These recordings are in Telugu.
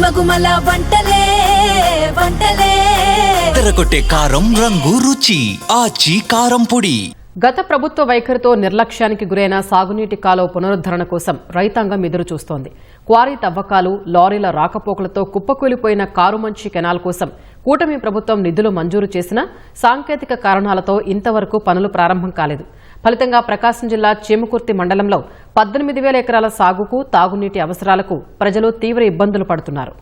గుమగుమల వంటలే వంటలే. తెరకొట్టే కారం రంగు రుచి ఆచి కారం పొడి. గత ప్రభుత్వ వైఖరితో నిర్లక్ష్యానికి గురైన సాగునీటి కాలువ పునరుద్ధరణ కోసం రైతాంగం ఎదురు చూస్తోంది. క్వారీ తవ్వకాలు లారీల రాకపోకలతో కుప్పకూలిపోయిన కారుమంచి కెనాల్ కోసం కూటమి ప్రభుత్వం నిధులు మంజూరు చేసినా సాంకేతిక కారణాలతో ఇంతవరకు పనులు ప్రారంభం కాలేదు. ఫలితంగా ప్రకాశం జిల్లా చీమకుర్తి మండలంలో పద్దెనిమిది వేల ఎకరాల సాగుకు తాగునీటి అవసరాలకు ప్రజలు తీవ్ర ఇబ్బందులు పడుతున్నారు.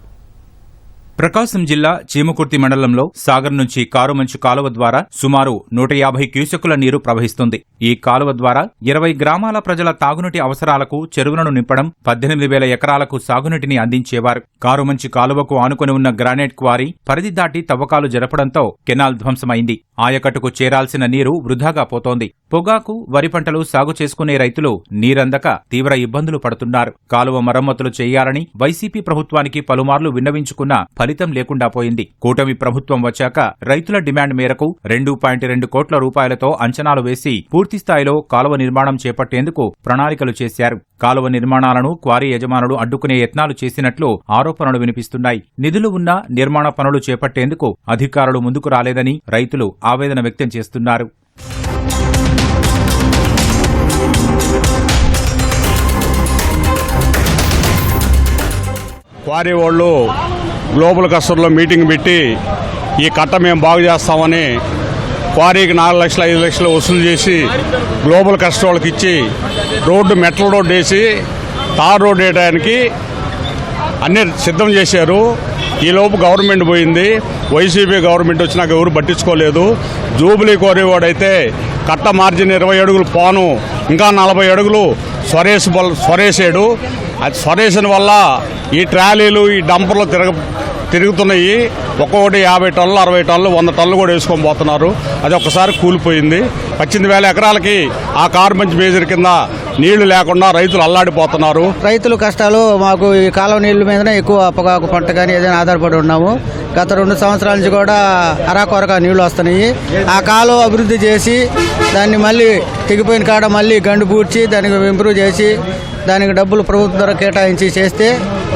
ప్రకాశం జిల్లా చీమకుర్తి మండలంలో సాగర్ నుంచి కారుమంచు కాలువ ద్వారా సుమారు నూట యాభై క్యూసెక్కుల నీరు ప్రవహిస్తుంది. ఈ కాలువ ద్వారా ఇరవై గ్రామాల ప్రజల తాగునీటి అవసరాలకు చెరువులను నింపడం పద్దెనిమిది వేల ఎకరాలకు సాగునీటిని అందించేవారు. కారుమంచి కాలువకు ఆనుకుని ఉన్న గ్రానైట్ క్వారీ పరిధి దాటి తవ్వకాలు జరపడంతో కెనాల్ ధ్వంసమైంది. ఆయకట్టుకు చేరాల్సిన నీరు వృధాగా పోతోంది. పొగాకు వరి పంటలు సాగు చేసుకునే రైతులు నీరందక తీవ్ర ఇబ్బందులు పడుతున్నారు. కాలువ మరమ్మతులు చేయాలని వైసీపీ ప్రభుత్వానికి పలుమార్లు విన్నవించుకున్న ఫలితం లేకుండా పోయింది. కూటమి ప్రభుత్వం వచ్చాక రైతుల డిమాండ్ మేరకు రెండు పాయింట్ రెండు కోట్ల రూపాయలతో అంచనాలు వేసి పూర్తిస్థాయిలో కాలువ నిర్మాణం చేపట్టేందుకు ప్రణాళికలు చేశారు. కాలువ నిర్మాణాలను క్వారీ యజమానులు అడ్డుకునే యత్నాలు చేసినట్లు ఆరోపణలు వినిపిస్తున్నాయి. నిధులు ఉన్నా నిర్మాణ పనులు చేపట్టేందుకు అధికారులు ముందుకు రాలేదని రైతులు ఆవేదన వ్యక్తం చేస్తున్నారు. క్వారీ వాళ్ళు గ్లోబల్ కస్టర్లో మీటింగ్ పెట్టి ఈ కట్ట మేము బాగు చేస్తామని క్వారీకి నాలుగు లక్షలు ఐదు లక్షలు వసూలు చేసి గ్లోబల్ కస్టర్ వాళ్ళకి ఇచ్చి రోడ్డు మెట్ల రోడ్డు వేసి తార్ రోడ్డు వేయడానికి అన్నీ సిద్ధం చేశారు. ఈలోపు గవర్నమెంట్ పోయింది. వైసీపీ గవర్నమెంట్ వచ్చినాక ఎవరు పట్టించుకోలేదు. జూబిలీ కోరేవాడైతే కట్ట మార్జిన్ ఇరవై అడుగులు పోను ఇంకా నలభై అడుగులు స్వరేసి స్వరేసాడు అది స్వరేసిన వల్ల ఈ ట్రాలీలు ఈ డంపర్లు తిరగ తిరుగుతున్నాయి. ఒక్కొక్కటి యాభై టన్నులు అరవై టన్నులు వంద టన్నులు కూడా వేసుకొని పోతున్నారు. అది ఒక్కసారి కూలిపోయింది. పద్దెనిమిది వేల ఎకరాలకి ఆ కారు మంచి మేజర్ కింద నీళ్ళు లేకుండా రైతులు అల్లాడిపోతున్నారు. రైతులు కష్టాలు మాకు ఈ కాలువ నీళ్ళ మీదనే ఎక్కువ పొగాకు పంట కానీ ఏదైనా ఆధారపడి ఉన్నాము. గత రెండు సంవత్సరాల నుంచి కూడా అరాకొరగా నీళ్ళు వస్తున్నాయి. ఆ కాలువ అభివృద్ధి చేసి దాన్ని మళ్ళీ తెగిపోయిన కాడ మళ్ళీ గండు పూడ్చి దానికి ఇంప్రూవ్ చేసి దానికి డబ్బులు ప్రభుత్వం ద్వారా కేటాయించి చేస్తే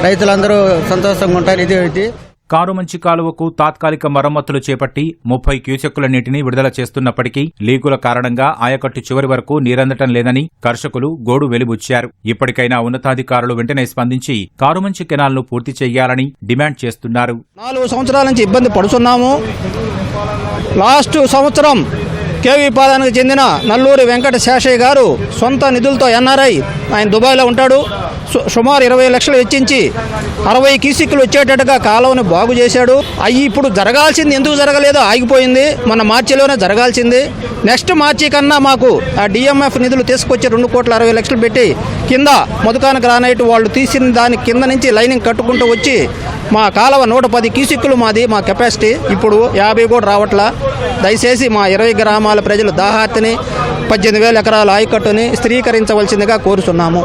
రైతులందరూ సంతోషంగా ఉంటారు. ఇది ఇది కారుమంచి కాలువకు తాత్కాలిక మరమ్మతులు చేపట్టి ముప్పై క్యూసెక్కుల నీటిని విడుదల చేస్తున్నప్పటికీ లీకుల కారణంగా ఆయకట్టు చివరి వరకు నీరందటం లేదని కర్షకులు గోడు వెలిబుచ్చారు. ఇప్పటికైనా ఉన్నతాధికారులు వెంటనే స్పందించి కారుమంచి కెనాల్ను పూర్తి చేయాలని డిమాండ్ చేస్తున్నారు. నాలుగు సంవత్సరాల నుంచి ఇబ్బంది పడుతున్నాము. లాస్ట్ సంవత్సరం కేవీ పాదానికి చెందిన నల్లూరి వెంకట శేషయ్య గారు సొంత నిధులతో ఎన్ఆర్ఐ ఆయన దుబాయ్లో ఉంటాడు. సు- సుమారు ఇరవై లక్షలు వెచ్చించి అరవై కీసిక్కులు వచ్చేటట్టుగా కాలువను బాగు చేశాడు. అవి ఇప్పుడు జరగాల్సింది ఎందుకు జరగలేదో ఆగిపోయింది. మన మార్చిలోనే జరగాల్సింది. నెక్స్ట్ మార్చి కన్నా మాకు ఆ డిఎంఎఫ్ నిధులు తీసుకొచ్చి రెండు కోట్ల అరవై లక్షలు పెట్టి కింద మధుకాన గ్రానైట్ వాళ్ళు తీసిన దాని కింద నుంచి లైనింగ్ కట్టుకుంటూ వచ్చి మా కాలువ నూట పది క్యూసిక్కులు మాది మా కెపాసిటీ. ఇప్పుడు యాభై కూడా రావట్లా. దయచేసి మా ఇరవై గ్రామాల ప్రజలు దాహార్తిని పద్దెనిమిది వేల ఎకరాల ఆయకట్టుని స్థిరీకరించవలసిందిగా కోరుతున్నాము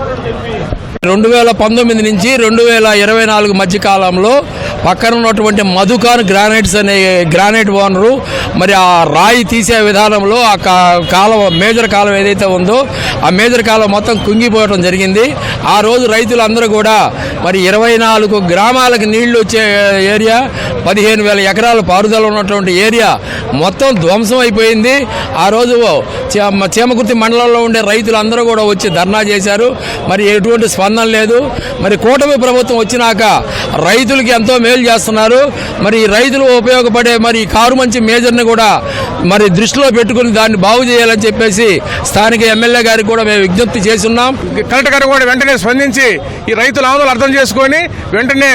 రెండు వేల పంతొమ్మిది నుంచి రెండు వేల ఇరవై నాలుగు మధ్య కాలంలో పక్కన ఉన్నటువంటి మధుకాన్ గ్రానైట్స్ అనే గ్రానైట్ ఓనరు మరి ఆ రాయి తీసే విధానంలో ఆ కా- మేజర్ కాలం ఏదైతే ఉందో ఆ మేజర్ కాలం మొత్తం కుంగిపోవడం జరిగింది. ఆ రోజు రైతులందరూ కూడా మరి ఇరవై నాలుగు గ్రామాలకు నీళ్ళు వచ్చే ఏరియా పదిహేను వేల ఎకరాల పారుదల ఉన్నటువంటి ఏరియా మొత్తం ధ్వంసం అయిపోయింది. ఆ రోజు చే- చీమకుర్తి మండలంలో ఉండే రైతులందరూ కూడా వచ్చి ధర్నా చేశారు. మరి ఎటువంటి స్పందన లేదు. మరి కూటమి ప్రభుత్వం వచ్చినాక రైతులకి ఎంతో మేలు చేస్తున్నారు. మరి రైతులు ఉపయోగపడే మరి ఈ కారు మంచి మేజర్ని కూడా మరి దృష్టిలో పెట్టుకుని దాన్ని బాగు చేయాలని చెప్పేసి స్థానిక ఎమ్మెల్యే గారికి కూడా మేము విజ్ఞప్తి చేస్తున్నాం. కలెక్టర్ గారు కూడా వెంటనే స్పందించి ఈ రైతుల ఆందోళన అర్థం చేసుకొని వెంటనే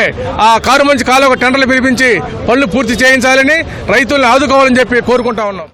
ఆ కారు మంచి కాలువ టెండర్లు పిలిపించి పనులు పూర్తి చేయించాలని రైతులను ఆదుకోవాలని చెప్పి కోరుకుంటా ఉన్నాం.